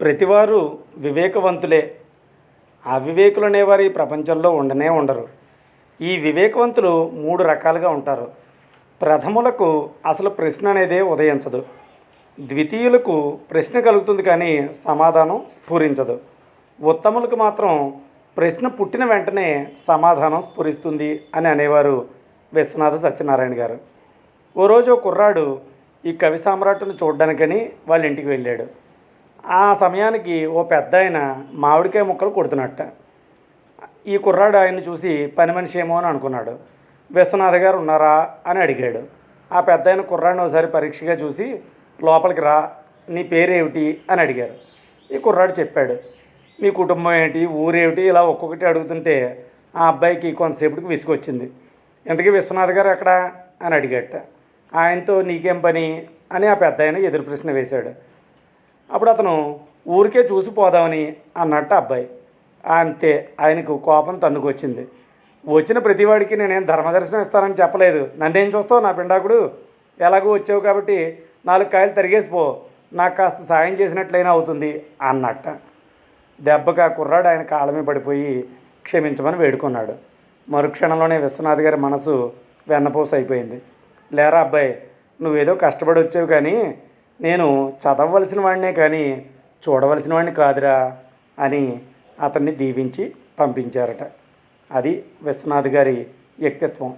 ప్రతివారు వివేకవంతులే. అవివేకులు అనేవారు ఈ ప్రపంచంలో ఉండనే ఉండరు. ఈ వివేకవంతులు మూడు రకాలుగా ఉంటారు. ప్రథములకు అసలు ప్రశ్న అనేదే ఉదయించదు. ద్వితీయులకు ప్రశ్న కలుగుతుంది కానీ సమాధానం స్ఫురించదు. ఉత్తములకు మాత్రం ప్రశ్న పుట్టిన వెంటనే సమాధానం స్ఫురిస్తుంది అని అనేవారు విశ్వనాథ సత్యనారాయణ గారు. ఓ రోజు కుర్రాడు ఈ కవి సామ్రాట్ను చూడడానికని వాళ్ళ ఇంటికి వెళ్ళాడు. ఆ సమయానికి ఓ పెద్ద ఆయన మామిడికాయ ముక్కలు కొడుతున్నట్ట. ఈ కుర్రాడు ఆయన్ని చూసి పని మనిషి ఏమో అని అనుకున్నాడు. విశ్వనాథ గారు ఉన్నారా అని అడిగాడు. ఆ పెద్ద ఆయన కుర్రాడిని ఒకసారి పరీక్షగా చూసి లోపలికి రా నీ పేరేమిటి అని అడిగారు. ఈ కుర్రాడు చెప్పాడు మీ కుటుంబం ఏంటి? ఊరేమిటి? ఇలా ఒక్కొక్కటి అడుగుతుంటే ఆ అబ్బాయికి కొంతసేపటికి విసుగొచ్చింది. ఇంతకీ విశ్వనాథ్ గారు అక్కడ అని అడిగట. ఆయనతో నీకేం పని? అని ఆ పెద్ద ఆయన ఎదురు ప్రశ్న వేశాడు. అప్పుడు అతను ఊరికే చూసి పోదామని అన్నట్టు అబ్బాయి. అంతే ఆయనకు కోపం తన్నుకొచ్చింది. వచ్చిన ప్రతివాడికి నేనేం ధర్మదర్శనం ఇస్తానని చెప్పలేదు. నన్నేం చూస్తావు నా పిండాకుడు? ఎలాగో వచ్చావు కాబట్టి నాలుగు కాయలు తరిగేసిపో నాకు కాస్త సాయం చేసినట్లయినా అవుతుంది అన్నట్ట. దెబ్బగా ఆ కుర్రాడు ఆయన కాళ్ళమే పడిపోయి క్షమించమని వేడుకున్నాడు. మరుక్షణంలోనే విశ్వనాథ్ గారి మనసు వెన్నపూస అయిపోయింది. లేరా అబ్బాయి నువ్వేదో కష్టపడి వచ్చావు కానీ నేను చదవవలసిన వాడినే కానీ చూడవలసిన వాడిని కాదురా అని అతన్ని దీవించి పంపించారట. అది విశ్వనాథ్ గారి వ్యక్తిత్వం.